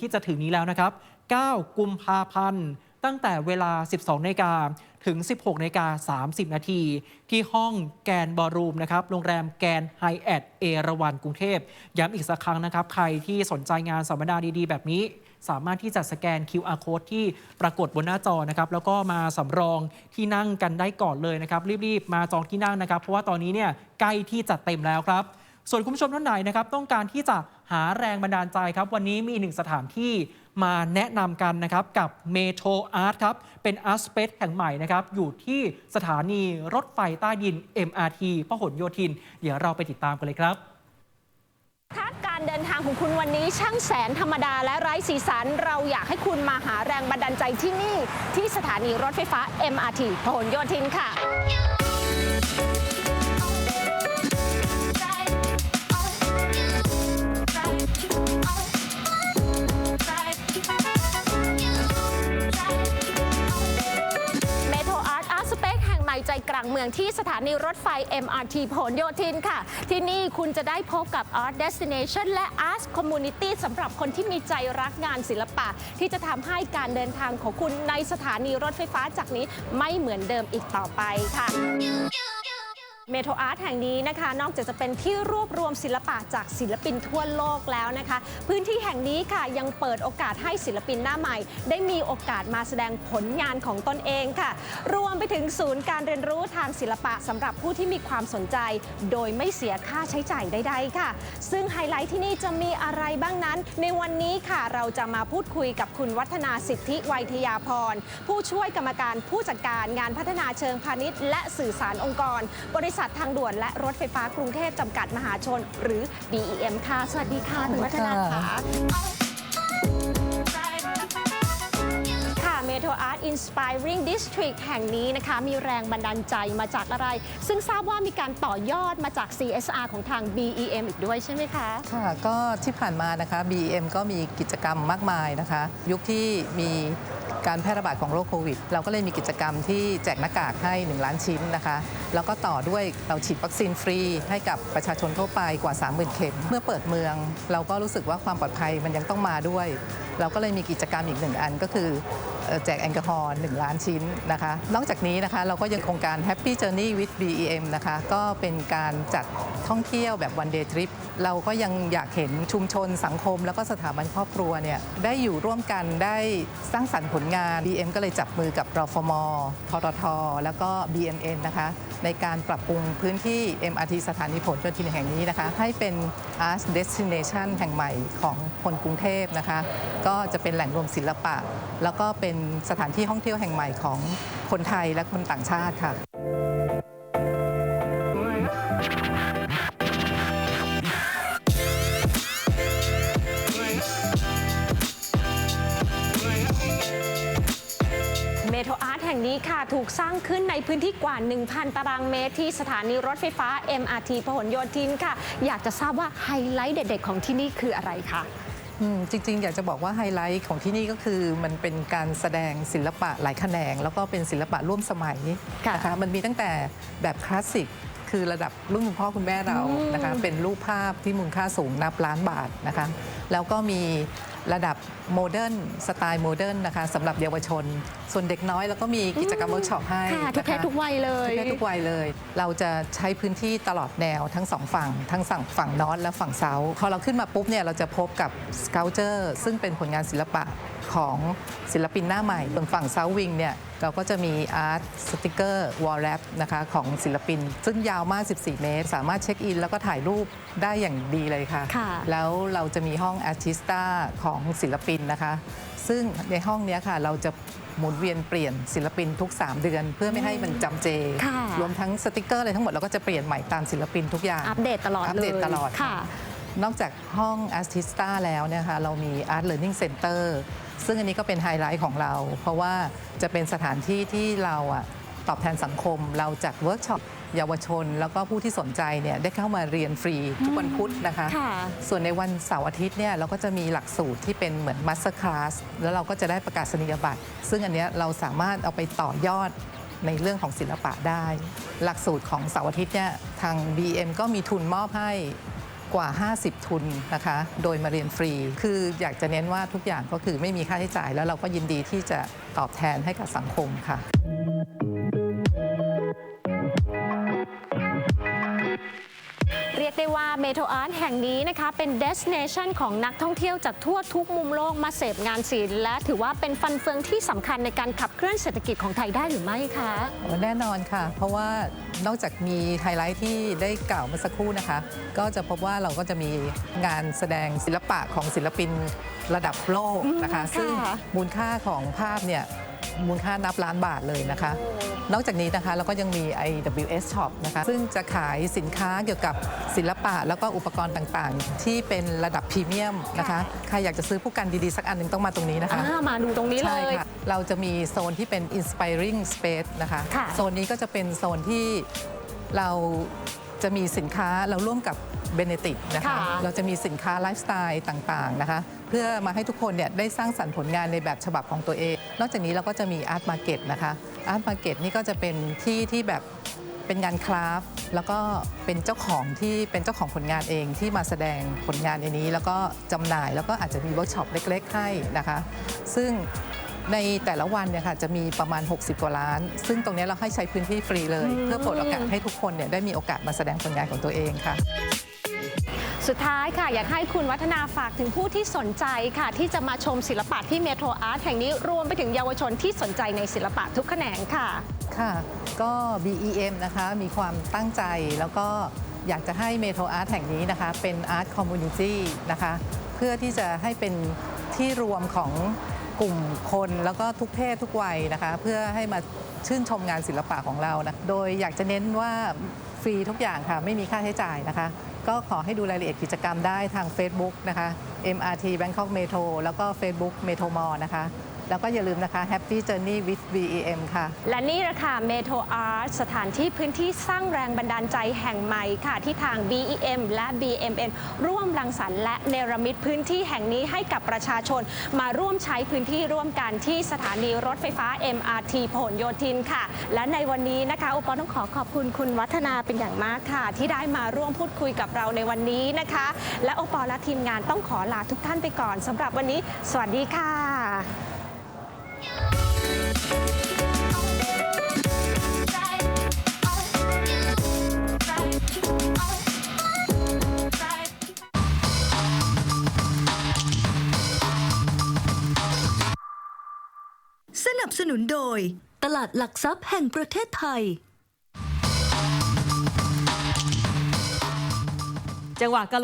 ที่จะถึงนี้แล้วนะครับ 9 กุมภาพันธ์ ตั้งแต่เวลา 12นาฬิกาถึง 16นาฬิกา30 นาที ที่ห้องแกนบอรูมนะครับ โรงแรมแกนไฮแอทเอราวันกรุงเทพ ย้ำอีกสักครั้งนะครับ ใครที่สนใจงานสัมมนาดี ๆ แบบนี้ สามารถที่จะสแกน QR code ที่ปรากฏบนหน้าจอนะครับ แล้วก็มาสำรองที่นั่งกันได้ก่อนเลยนะครับ รีบ ๆ มาจองที่นั่งนะครับ เพราะว่าตอนนี้เนี่ยใกล้ที่จะเต็มแล้วครับ ส่วนคุณผู้ชมท่านไหนนะครับต้องการที่จะหาแรงบันดาลใจครับ วันนี้มีหนึ่งสถานที่มาแนะนำกันนะครับกับเมโทรอาร์ตครับ เป็นอาร์ตสเปซแห่งใหม่นะครับ อยู่ที่สถานีรถไฟใต้ดิน MRT พหลโยธิน เดี๋ยวเราไปติดตามกันเลยครับถ้าการเดินทางของคุณวันนี้ช่างแสนธรรมดาและไร้สีสัน เราอยากให้คุณมาหาแรงบันดาลใจที่นี่ ที่สถานีรถไฟฟ้า MRT พหลโยธินค่ะางเมืองที่สถานีรถไฟ MRT ผลโยธินค่ะ ที่นี่คุณจะได้พบกับ Art Destination และ Art Community สำหรับคนที่มีใจรักงานศิลปะ ที่จะทำให้การเดินทางของคุณในสถานีรถไฟฟ้าจากนี้ไม่เหมือนเดิมอีกต่อไปค่ะ เมโทรอาร์ตแห่งนี้นะคะ นอกจากจะเป็นที่รวบรวมศิลปะจากศิลปินทั่วโลกแล้วนะคะ พื้นที่แห่งนี้ค่ะยังเปิดโอกาสให้ศิลปินหน้าใหม่ ได้มีโอกาสมาแสดงผลงานของตนเองค่ะ รวมไปถึงศูนย์การเรียนรู้ทางศิลปะสำหรับผู้ที่มีความสนใจ โดยไม่เสียค่าใช้จ่ายใดๆค่ะ ซึ่งไฮไลท์ที่นี่จะมีอะไรบ้างนั้น ในวันนี้ค่ะเราจะมาพูดคุยกับคุณวัฒนาสิทธิไวยทยาพรผู้ช่วยกรรมการผู้จัดการงานพัฒนาเชิงพาณิชย์ และสื่อสารองค์กรบริษัททางด่วนและรถไฟฟ้ากรุงเทพจำกัดมหาชน หรือ BEM ค่ะ สวัสดีค่ะคุณวัฒนาค่ะค่ะ Inspiring District แห่งนี้นะคะ มีแรงบันดาลใจมาจากอะไร ซึ่งทราบว่ามีการต่อยอดมาจาก CSR ของทาง BEM อีกด้วยใช่ไหมคะ ค่ะ ก็ที่ผ่านมานะคะ BEM ก็มีกิจกรรมมากมายนะคะ ยุคที่มีการแพร่ระบาดของโรคโควิด เราก็เลยมีกิจกรรมที่แจกหน้ากากให้ 1 ล้านชิ้นนะคะ แล้วก็ต่อด้วยเราฉีดวัคซีนฟรีให้กับประชาชนทั่วไปกว่า 30,000 เข็ม เมื่อเปิดเมือง เราก็รู้สึกว่าความปลอดภัยมันยังต้องมาด้วย เราก็เลยมีกิจกรรมอีกหนึ่งอันก็คือเอ่อแจกแอลกอฮอล์1ล้านชิ้นนะคะ นอกจากนี้นะคะเราก็ยังโครงการ Happy Journey with BEM นะคะ ก็เป็นการจัด ท่องเที่ยวแบบ one day trip เราก็ยังอยากเห็นชุมชนสังคม แล้วก็สถาบันครอบครัวเนี่ยได้อยู่ร่วมกันได้สร้างสรรค์ผลงาน BM ก็เลยจับมือกับรฟมททท แล้วก็ BMN นะคะในการปรับปรุงพื้นที่ MRT สถานีผลโยธินแห่งนี้นะคะ ให้เป็น Art Destination แห่งใหม่ของคนกรุงเทพนะคะ ก็จะเป็นแหล่งรวมศิลปะ แล้วก็เป็นสถานที่ท่องเที่ยวแห่งใหม่ของคนไทยและคนต่างชาติค่ะ แห่งนี้ค่ะถูกสร้างขึ้นในพื้นที่กว่า 1,000 ตารางเมตร ที่สถานีรถไฟฟ้า MRT พหลโยธินค่ะ อยากจะทราบว่าไฮไลท์เด็ดๆของที่นี่คืออะไรคะอืมจริง ๆ อยากจะบอกว่าไฮไลท์ของที่นี่ก็คือมันเป็นการแสดงศิลปะหลายแขนง แล้วก็เป็นศิลปะร่วมสมัยค่ะนะคะมันมีตั้งแต่แบบคลาสสิกคือระดับรุ่นคุณพ่อคุณแม่เราอืมนะคะเป็นรูปภาพที่มูลค่าสูงนับล้านบาทนะคะ แล้วก็มี ระดับโมเดิร์นสไตล์โมเดิร์นนะคะสำหรับเยาวชน ส่วนเด็กน้อยแล้วก็มีกิจกรรมเวิร์กช็อปให้ค่ะทุกนะเพคะศทุกวัยเลยทุกเพศทุกวัยเลย เราจะใช้พื้นที่ตลอดแนวทั้งสองฝั่ง ทั้งฝั่งฝั่งนอร์ทและฝั่งเซาท์พอเราขึ้นมาปุ๊บเนี่ยเราจะพบกับสเกลเจอร์ซึ่งเป็นผลงานศิลปะของศิลปินหน้าใหม่บนฝั่งเซาท์วิงเนี่ยเราก็จะมีอาร์ตสติกเกอร์วอลแรปนะคะของศิลปิน ซึ่งยาวมาก 14 เมตร สามารถเช็คอิน แล้วก็ถ่ายรูปได้อย่างดีเลยค่ะ ค่ะ แล้วเราจะมีห้องอาร์ติสตาของศิลปินนะคะ ซึ่งในห้องเนี้ยค่ะเราจะหมุนเวียนเปลี่ยนศิลปินทุก 3 เดือน เพื่อไม่ให้มันจำเจค่ะรวมทั้งสติกเกอร์อะไรทั้งหมดเราก็จะเปลี่ยนใหม่ตามศิลปินทุกอย่าง อัปเดตตลอดเลยอัปเดตตลอดค่ะ นอกจากห้อง Artista แล้วเนยคะเรามี Art Learning Center ซึ่งอันนี้ก็เป็นไฮไลท์ของเรา เพราะว่าจะเป็นสถานที่ที่เราอะตอบแทนสังคมเราจัดเวิร์กช็อป เยาวชน แล้วก็ผู้ที่สนใจเนี่ยได้เข้ามาเรียนฟรีทุกวันพุธนะคะ ค่ะส่วนในวันเสาร์อาทิตย์เนี่ยเราก็จะมีหลักสูตรที่เป็นเหมือนมัสเตอร์คลาสแล้วเราก็จะได้ประกาศนียบัตร ซึ่งอันเนี้ยเราสามารถเอาไปต่อยอดในเรื่องของศิลปะได้ หลักสูตรของเสาร์อาทิตย์เนี่ยทาง BM ก็มีทุนมอบให้กว่า 50 ทุนนะคะ โดยมาเรียนฟรี คืออยากจะเน้นว่าทุกอย่างก็คือไม่มีค่าใช้จ่าย แล้วเราก็ยินดีที่จะตอบแทนให้กับสังคมค่ะ โทรอาร์ตแห่งนี้นะคะ เป็น destination ของนักท่องเที่ยวจากทั่วทุกมุมโลกมาเสพงานศิลป์และถือว่าเป็นฟันเฟืองที่สำคัญในการขับเคลื่อนเศรษฐกิจของไทยได้หรือไม่คะ แน่นอนค่ะ เพราะว่านอกจากมีไฮไลท์ที่ได้กล่าวเมื่อสักครู่นะคะ ก็จะพบว่าเราก็จะมีงานแสดงศิลปะของศิลปินระดับโลกนะคะอืมค่ะซึ่งมูลค่าของภาพเนี่ย มูลค่านับล้านบาทเลยนะคะ นอกจากนี้นะคะเราก็ยังมี IWS Shop นะคะซึ่งจะขายสินค้าเกี่ยวกับศิลปะ แล้วก็อุปกรณ์ต่างๆ ที่เป็นระดับพรีเมียมนะคะใครอยากจะซื้อผู้กันดีๆ สักอันหนึ่งต้องมาตรงนี้นะคะ อ่ามาดูตรงนี้เลใช่ย ค่ะ เราจะมีโซนที่เป็น inspiring space นะคะ ค่ะโซนนี้ก็จะเป็นโซนที่เราจะมีสินค้าเราร่วมกับ เบเนติกนะคะค่ะเราจะมีสินค้าไลฟ์สไตล์ต่างๆนะคะเพื่อมาให้ทุกคนเนี่ยได้สร้างสรรค์ผลงานในแบบฉบับของตัวเอง นอกจากนี้เราก็จะมีอาร์ตมาร์เก็ตนะคะอาร์ตมาร์เก็ตนี่ก็จะเป็นที่ที่แบบเป็นงานคราฟต์แล้วก็เป็นเจ้าของที่เป็นเจ้าของผลงานเองที่มาแสดงผลงานในนี้ แล้วก็จำหน่ายแล้วก็อาจจะมีเวิร์กช็อปเล็ก ๆ ให้นะคะ ซึ่งในแต่ละวันเนี่ยค่ะจะมีประมาณ 60 กว่าล้าน ซึ่งตรงนี้เราให้ใช้พื้นที่ฟรีเลย เพื่อเปิดโอกาสให้ทุกคนเนี่ยได้มีโอกาสมาแสดงผลงานของตัวเองค่ะ สุดท้ายค่ะ อยากให้คุณวัฒนาฝากถึงผู้ที่สนใจค่ะ ที่จะมาชมศิลปะที่เมโทรอาร์ตแห่งนี้รวมไปถึงเยาวชนที่สนใจในศิลปะทุกแขนงค่ะ ค่ะ ก็ BEM นะคะมีความตั้งใจแล้วก็อยากจะให้เมโทรอาร์ตแห่งนี้นะคะ เป็นอาร์ตคอมมูนิตี้นะคะ เพื่อที่จะให้เป็นที่รวมของกลุ่มคนแล้วก็ทุกเพศทุกวัยนะคะ เพื่อให้มาชื่นชมงานศิลปะของเรานะโดยอยากจะเน้นว่าฟรีทุกอย่างค่ะ ไม่มีค่าใช้จ่ายนะคะ ก็ขอให้ดูรายละเอียดกิจกรรมได้ทาง Facebook นะคะ MRT Bangkok Metro แล้วก็ Facebook Metro Mall นะคะ แล้วก็อย่าลืมนะคะ Happy Journey with BEM ค่ะ และนี่แหละค่ะเมโทรอาร์ตสถานที่พื้นที่สร้างแรงบันดาลใจแห่งใหม่ค่ะ ที่ทาง BEM และ BMN ร่วมรังสรรค์และเนรมิตพื้นที่แห่งนี้ให้กับประชาชน มาร่วมใช้พื้นที่ร่วมกันที่สถานีรถไฟฟ้า MRT พหลโยธินค่ะ และในวันนี้นะคะอุปต้องขอขอบคุณคุณวัฒนาเป็นอย่างมากค่ะ ที่ได้มาร่วมพูดคุยกับเราในวันนี้นะคะ และโอปอและทีมงานต้องขอลาทุกท่านไปก่อนสำหรับวันนี้ สวัสดีค่ะ บสนุนโดย ตลาดหลักทรัพย์แห่งประเทศไทย จังหวะกะ